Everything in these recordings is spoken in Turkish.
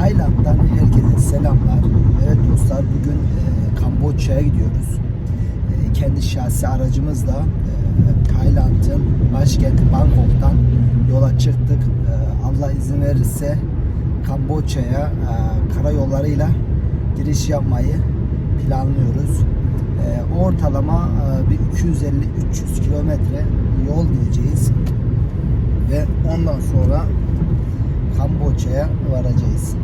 Tayland'dan herkese selamlar. Evet dostlar bugün e, Kamboçya'ya gidiyoruz. E, kendi şahsi aracımızla e, Tayland'ın başkenti Bangkok'tan yola çıktık. E, Allah izin verirse Kamboçya'ya e, karayollarıyla giriş yapmayı planlıyoruz. E, ortalama e, bir 250-300 kilometre yol gideceğiz ve ondan sonra Kamboçya'ya varacağız.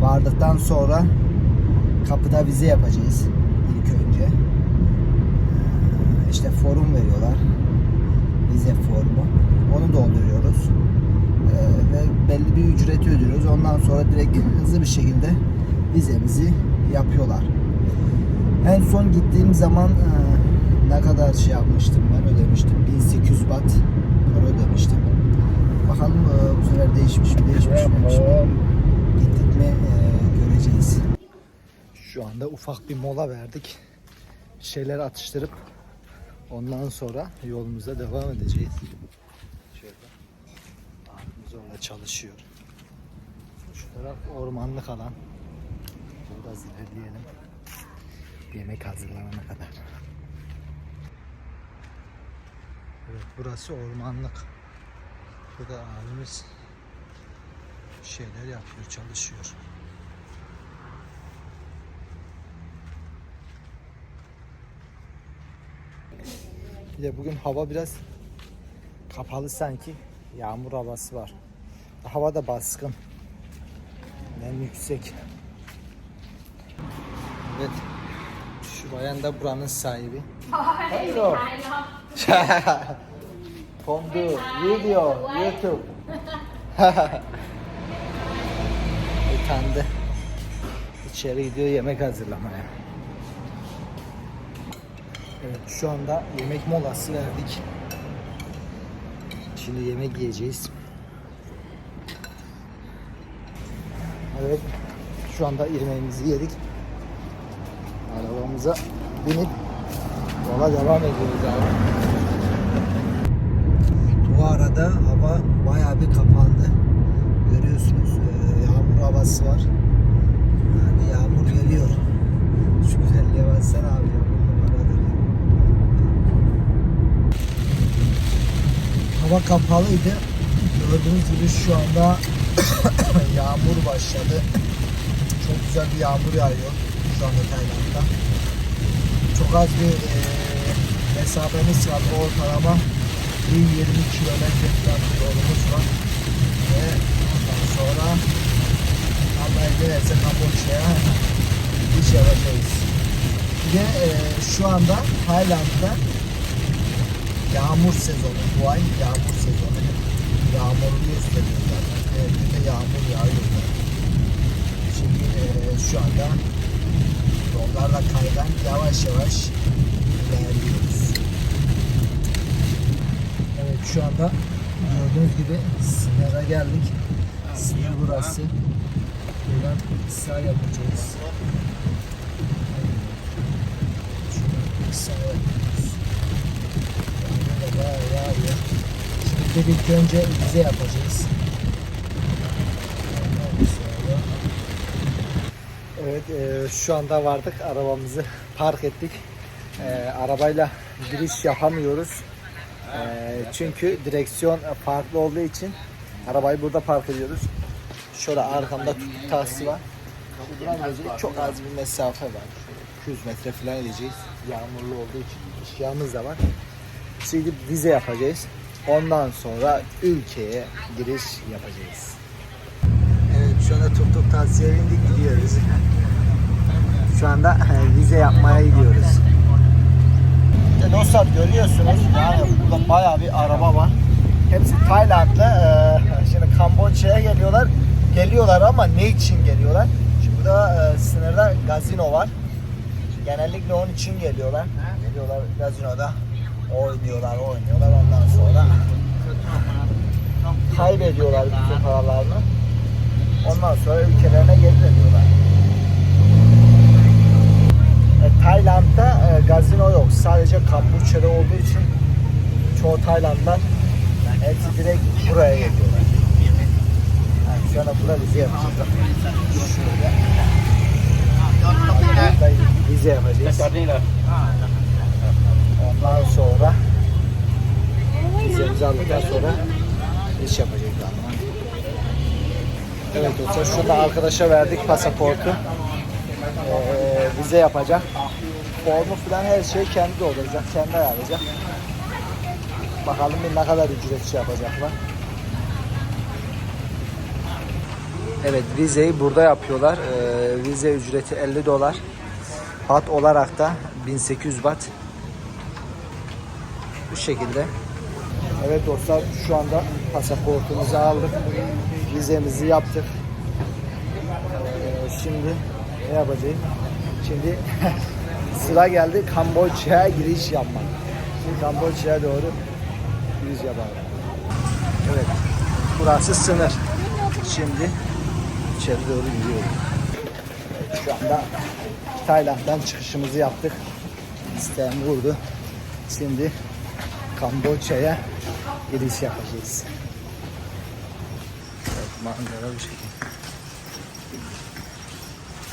Vardıktan sonra kapıda vize yapacağız ilk önce. Ee, İşte forum veriyorlar. Vize formu. Onu dolduruyoruz. Ee, Ve belli bir ücreti ödüyoruz. Ondan sonra direkt hızlı bir şekilde vizemizi yapıyorlar. En son gittiğim zaman e, ne kadar şey yapmıştım ben ödemiştim. 1800 baht para ödemiştim. Bakalım e, bu sefer değişmiş mi değişmiş mi? Şimdi gittik mi e, göreceğiz. Şu anda ufak bir mola verdik. Şeyler atıştırıp ondan sonra yolumuza devam edeceğiz. Şöyle. Abimiz orada çalışıyor. Şu taraf ormanlık alan. Biraz ilerleyelim. Yemek hazırlanana kadar. Evet burası ormanlık. Burada abimiz şeyler yapıyor, çalışıyor. Bir de bugün hava biraz kapalı sanki. Yağmur havası var. Hava da baskın. Nem yüksek. Evet. Şu bayan da buranın sahibi. Hello. The video, YouTube. Utandı. İçeri gidiyor yemek hazırlamaya. Evet şu anda yemek molası verdik. Şimdi yemek yiyeceğiz. Evet şu anda yemeğimizi yedik. Arabamıza binip yola devam ediyoruz abi. Bu arada hava bayağı bir kapandı. Görüyorsunuz e, yağmur havası var. Yani yağmur geliyor. Şu güzelliğe baksana abi. ya, on numaradır ya. Hava kapalıydı. Gördüğünüz gibi şu anda yağmur başladı. Çok güzel bir yağmur yağıyor şu anda Tayland'da. Çok az bir e, mesafemiz var ortalama bir 20 kilometre falan bir yolumuz var. Ve ondan sonra Allah izin verirse Kamboçya'ya iş yapacağız. Bir de e, şu anda Tayland'da yağmur sezonu bu ay yağmur sezonu. Yağmurlu gösteriyor zaten. Evet, bir de yağmur yağıyor. Şimdi e, şu anda yollarla kaygan yavaş yavaş ilerliyoruz. Evet şu anda gördüğünüz gibi sınıra geldik. Sınır burası. Buradan sağ yapacağız. Şuradan sağ yapıyoruz. Yağmur da bayağı yağıyor. Şimdi de ilk önce vize yapacağız. Evet e, şu anda vardık arabamızı park ettik. E, arabayla giriş yapamıyoruz. E, çünkü direksiyon farklı olduğu için arabayı burada park ediyoruz. Şöyle arkamda tutuk tahsi var. Buradan gideceğiz. Çok az bir mesafe var. Şöyle 200 metre falan gideceğiz. Yağmurlu olduğu için eşyamız da var. Şimdi vize yapacağız. Ondan sonra ülkeye giriş yapacağız. Evet şu anda tuk tuk taksiye bindik gidiyoruz. Şu anda e, vize yapmaya gidiyoruz. İşte dostlar görüyorsunuz yani burada bayağı bir araba var. Hepsi Taylandlı. Ee, şimdi Kamboçya'ya geliyorlar. Geliyorlar ama ne için geliyorlar? Şimdi burada e, sınırda gazino var. Genellikle onun için geliyorlar. Geliyorlar gazinoda oynuyorlar, oynuyorlar. Ondan sonra kaybediyorlar bütün paralarını. Ondan sonra ülkelerine geri dönüyorlar. E, Tayland'da e, gazino yok. Sadece Kamboçya'da olduğu için çoğu Taylandlar hepsi direkt buraya geliyorlar. Yani Şu anda burada vize yapacağız. Şöyle. Burada vize yapacağız. Ondan sonra vizemizi aldıktan sonra iş yapacağız ama. Evet dostlar şurada arkadaşa verdik pasaportu. Ee, vize yapacak. Formu falan her şey kendi dolduracak, kendi ayarlayacak. Bakalım bir ne kadar ücret şey yapacaklar. Evet vizeyi burada yapıyorlar. Ee, vize ücreti 50 dolar. Bat olarak da 1800 bat. Bu şekilde. Evet dostlar şu anda pasaportumuzu aldık. Vizemizi yaptık. Ee, şimdi ne yapacağız? Şimdi sıra geldi Kamboçya'ya giriş yapmak. Şimdi Kamboçya'ya doğru giriş yapalım. Evet. Burası sınır. Şimdi içeri doğru gidiyoruz. Evet, şu anda Tayland'dan çıkışımızı yaptık. İsteyen vurdu. Şimdi Kamboçya'ya giriş yapacağız. Evet, manzara bu şekilde.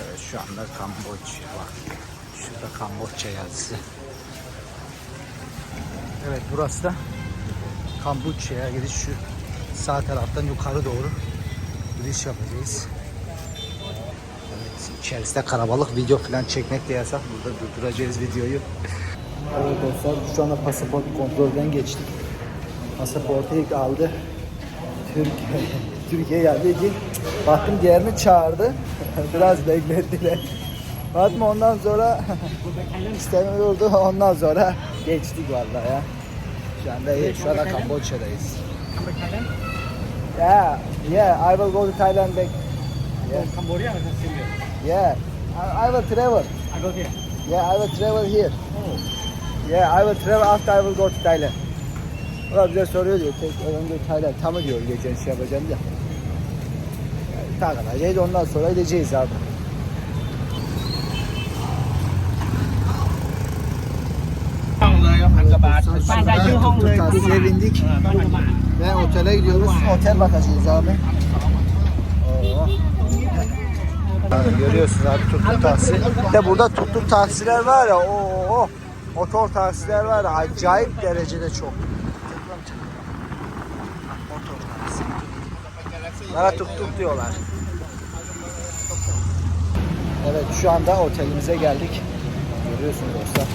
Evet şu anda Kamboçya var. Şurada Kamboçya yazısı. Evet burası da Kamboçya'ya gidiş şu sağ taraftan yukarı doğru giriş yapacağız. Evet içerisinde karabalık video falan çekmek de yasak. Burada durduracağız videoyu. Evet dostlar şu anda pasaport kontrolden geçtik. Pasaportu ilk aldı. Türkiye, Türkiye geldi ki baktım diğerini çağırdı. Biraz beklettiler. Fatma ondan sonra istemiyordu. Ondan sonra geçtik vallahi ya. Şu anda iyi. Şu anda Kamboçya'dayız. Yeah, yeah, I will go to Thailand back. Yeah, Cambodia or Syria? yeah. I, I will travel. I go here. Yeah, I will travel here. Yeah, I will travel after I will go to Thailand. Ulan bize soruyor diyor, tek önce Tayland tamı diyor geçen şey yapacağım diye. Yani, takılacağız ondan sonra gideceğiz abi. Taksiye bindik ve otele gidiyoruz. Otel bakacağız abi. Oo. Abi görüyorsunuz abi tuttuk taksi. Bir de burada tuttuk taksiler var ya o o motor taksiler var ya acayip derecede çok. Motor taksi. Bana tuttuk diyorlar. Evet şu anda otelimize geldik. Görüyorsunuz dostlar.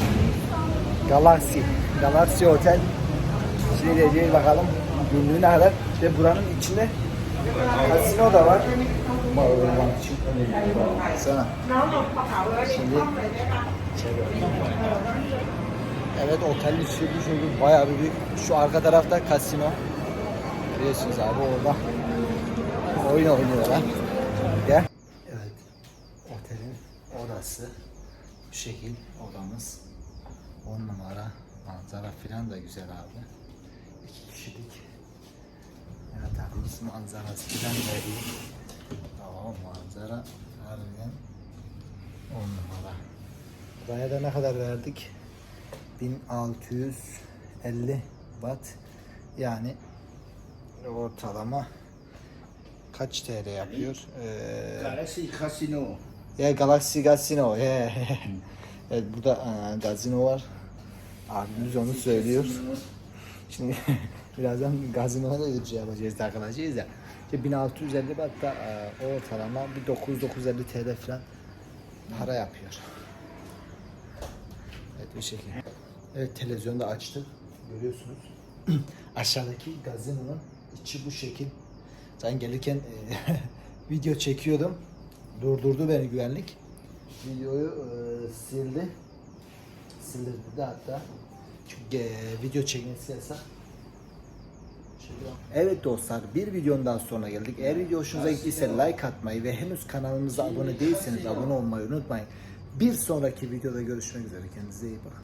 Galaxy. Galaxy Otel. Şimdi gideceğiz bakalım günlüğü ne kadar. İşte buranın içinde kasino da var. Bağırmak için. Sana. Şimdi. Evet otelin içi şekilde bayağı bir büyük. Şu arka tarafta kasino. Görüyorsunuz abi orada. Oyun oynuyorlar. Gel. Evet. Otelin odası. Bu şekil odamız. 10 numara. Manzara filan da güzel abi. İki kişilik. Yatağımız manzarası filan da iyi. Tamam manzara harbiden 10 numara. Buraya da ne kadar verdik? 1650 watt. Yani ortalama kaç TL yapıyor? Ee, Galaxy Casino. ya Galaxy Casino. Yeah. evet burada e, gazino var. Abimiz onu söylüyor. Şimdi birazdan gazinoya da şey yapacağız, takılacağız ya. İşte 1650 hatta e, ortalama bir 9 950 TL falan para yapıyor. Evet bir şekilde. Evet televizyonda açtım. Görüyorsunuz. Aşağıdaki gazinonun içi bu şekil. Ben gelirken e, video çekiyordum. Durdurdu beni güvenlik. Videoyu e, sildi. Sildirdi hatta. Çünkü e, video çekmesi yasak. Evet dostlar bir videonun daha sonra geldik. Eğer video hoşunuza gittiyse like atmayı ve henüz kanalımıza abone değilseniz abone olmayı unutmayın. Bir sonraki videoda görüşmek üzere. Kendinize iyi bakın.